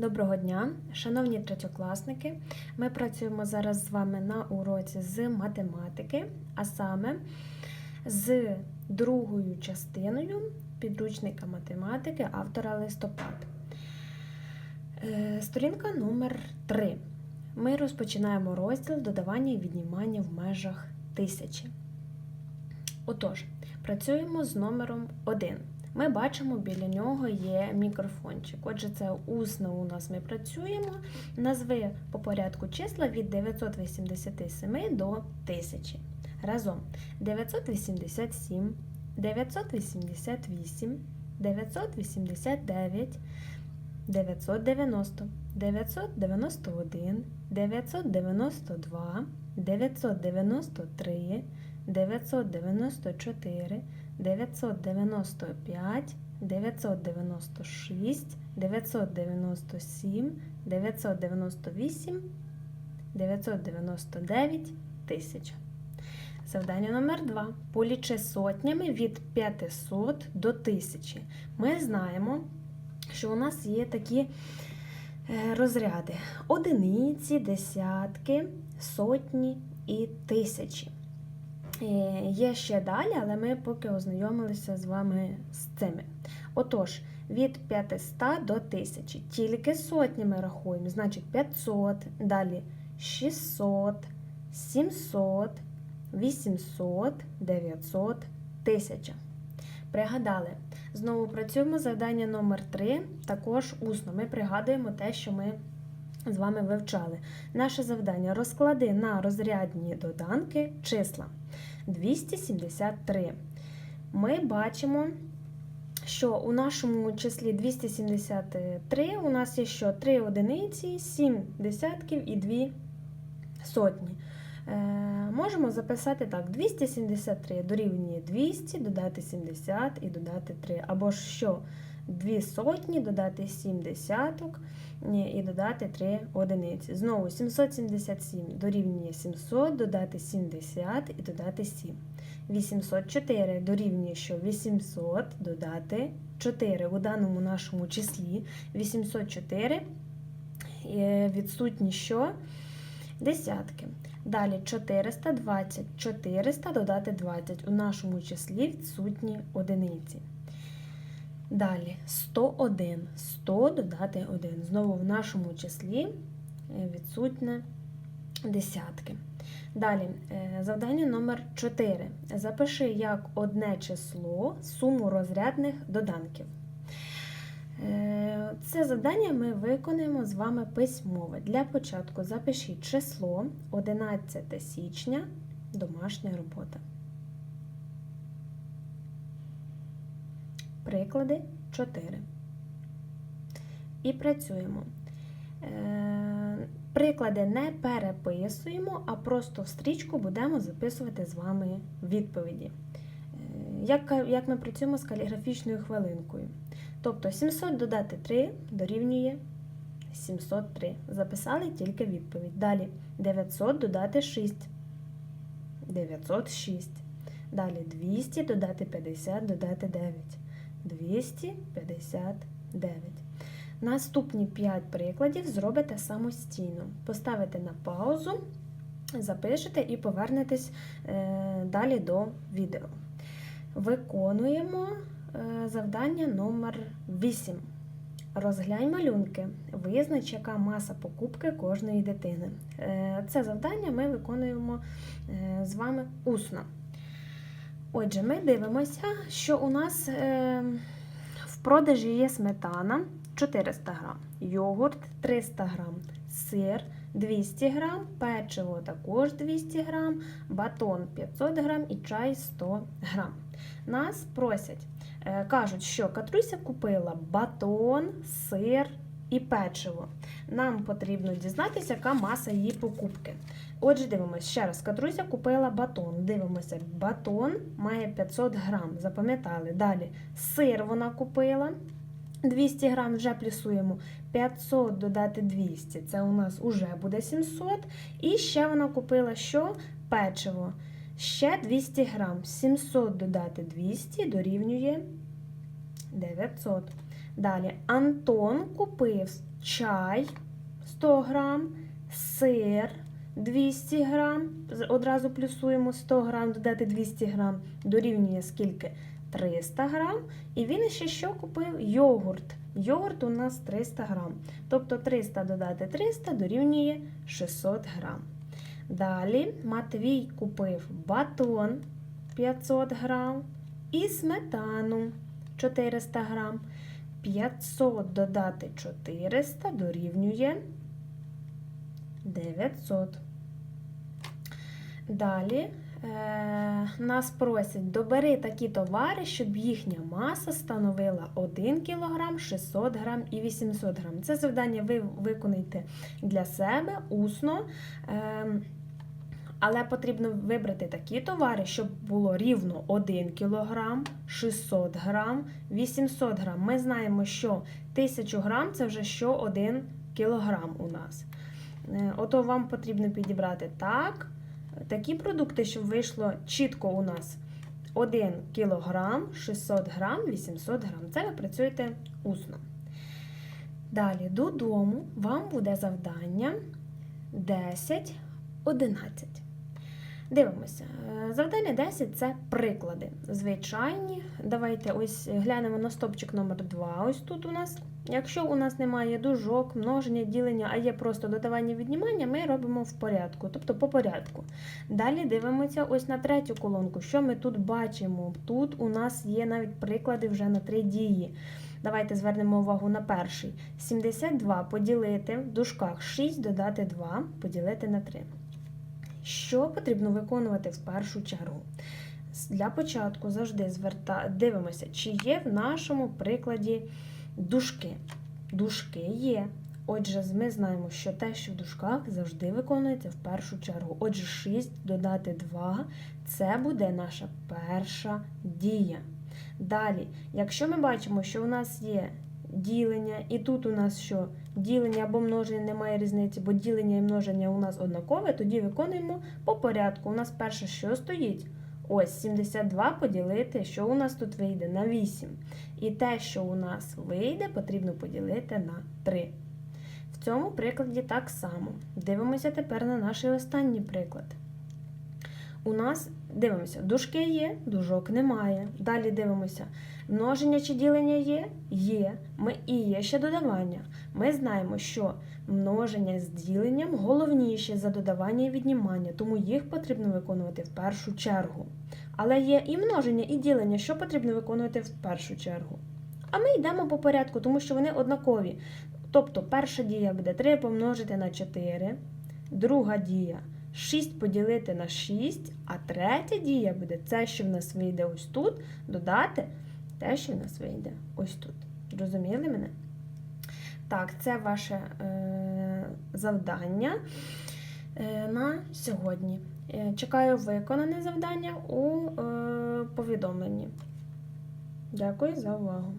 Доброго дня, шановні третьокласники. Ми працюємо зараз з вами на уроці з математики, а саме з другою частиною підручника математики автора листопад. Е, Сторінка номер 3. Ми розпочинаємо розділ додавання і віднімання в межах тисячі. Отож, працюємо з номером 1. Ми бачимо, біля нього є мікрофончик. Отже, це усно у нас ми працюємо. Назви по порядку числа від 987 до 1000. Разом 987, 988, 989, 990, 991, 992, 993, 994, 995, 996, 997, 998, 999 тисяч. Завдання номер 2. Полічи сотнями від 500 до 1000. Ми знаємо, що у нас є такі е, розряди: одиниці, десятки, сотні і тисячі. Е, Є ще далі, але ми поки ознайомилися з вами з цими. Отож, від 500 до 1000. Тільки сотнями рахуємо, значить 500, далі 600, 700, 800, 900, 1000. Пригадали. Знову працюємо завдання номер 3 також усно. Ми пригадуємо те, що ми з вами вивчали. Наше завдання розклади на розрядні доданки числа. 273. Ми бачимо, що у нашому числі 273 у нас є що 3 одиниці, 7 десятків і 2 сотні. Е, можемо записати так: 273 дорівнює 200, додати 70 і додати 3. Або ж що 2 сотні, додати 7 десяток і додати 3 одиниці. Знову 777 дорівнює 700, додати 70 і додати 7. 804 дорівнює що 800 додати 4. У даному нашому числі 804 е, відсутні що? Десятки. Далі 420, 400 додати 20. У нашому числі відсутні одиниці. Далі 101, 100 додати 1. Знову в нашому числі відсутне десятки. Далі, завдання номер 4. Запиши як одне число суму розрядних доданків. Це завдання ми виконуємо з вами письмове. Для початку запишіть число 11 січня, домашня робота. Приклади 4. І працюємо. Приклади не переписуємо, а просто в стрічку будемо записувати з вами відповіді. Як, як ми працюємо з каліграфічною хвилинкою. Тобто 700 додати 3 дорівнює 703. Записали тільки відповідь. Далі 900 додати 6. 906. Далі 200 додати 50, додати 9. 259. Наступні 5 прикладів зробите самостійно. Поставите на паузу, запишете і повернетесь е, далі до відео. Виконуємо е, завдання номер 8. Розглянь малюнки. Визнач, яка маса покупки кожної дитини. Е, це завдання ми виконуємо з вами усно. Отже, ми дивимося, що у нас в продажі є сметана 400 грам, йогурт 300 грам, сир 200 грам, печиво також 200 грам, батон 500 грам і чай 100 грам. Нас просять, кажуть, що Катруся купила батон, сир і печиво. Нам потрібно дізнатися, яка маса її покупки. Отже, дивимося, ще раз, Катруся купила батон. Дивимося, батон має 500 грам. Запам'ятали. Далі сир вона купила. 200 грам вже плюсуємо 500 додати 200, це у нас вже буде 700. І ще вона купила що? Печиво. Ще 200 грам. 700 додати 200 дорівнює 900. Далі Антон купив чай 100 грам, сир 200 грам. Одразу плюсуємо 100 грам, додати 200 грам, дорівнює скільки? 300 грам. І він ще що купив? Йогурт. Йогурт у нас 300 грам. Тобто 300 додати 300 дорівнює 600 грам. Далі Матвій купив батон 500 грам і сметану 400 грам. 500 додати 400 дорівнює 900. Далі е, нас просять добери такі товари, щоб їхня маса становила 1 кг, 600 г і 800 г. Це завдання ви виконайте для себе усно. Е, але потрібно вибрати такі товари, щоб було рівно 1 кг, 600 г, 800 г. Ми знаємо, що 1000 г це вже що 1 кг у нас. Е, Ото вам потрібно підібрати так, такі продукти, щоб вийшло чітко у нас 1 кг, 600 г, 800 г. Це ви працюєте усно. Далі додому вам буде завдання 10, 11. Дивимося. Е, Завдання 10 це приклади. Звичайні. Давайте ось глянемо на стопчик номер 2 Ось тут у нас. Якщо у нас немає дужок, множення, ділення, а є просто додавання віднімання, ми робимо в порядку, тобто по порядку. Далі дивимося ось на третю колонку. Що ми тут бачимо? Тут у нас є навіть приклади вже на три дії. Давайте звернемо увагу на перший. 72 поділити в дужках 6 додати 2 поділити на 3. Що потрібно виконувати в першу чергу? Для початку завжди зверта... дивимося, чи є в нашому прикладі дужки. Дужки є. Отже, ми знаємо, що те, що в дужках, завжди виконується в першу чергу. Отже, 6 додати 2 це буде наша перша дія. Далі, якщо ми бачимо, що у нас є ділення, і тут у нас що ділення або множення немає різниці, бо ділення і множення у нас однакове, тоді виконуємо по порядку. У нас перше, що стоїть? Ось 72 поділити, що у нас тут вийде на 8. І те, що у нас вийде, потрібно поділити на 3. В цьому прикладі так само. Дивимося тепер на наш останній приклад. У нас дивимося, дужки є, дужок немає. Далі дивимося, множення чи ділення є? Є. Ми і є ще додавання. Ми знаємо, що множення з діленням головніші за додавання і віднімання, тому їх потрібно виконувати в першу чергу. Але є і множення, і ділення, що потрібно виконувати в першу чергу. А ми йдемо по порядку, тому що вони однакові. Тобто перша дія буде 3 помножити на 4, друга дія 6 поділити на 6, а третя дія буде це, що в нас вийде ось тут, додати те, що в нас вийде ось тут. Розуміли мене? Так, це ваше е, завдання е, на сьогодні. Е, Чекаю виконане завдання у е, повідомленні. Дякую за увагу.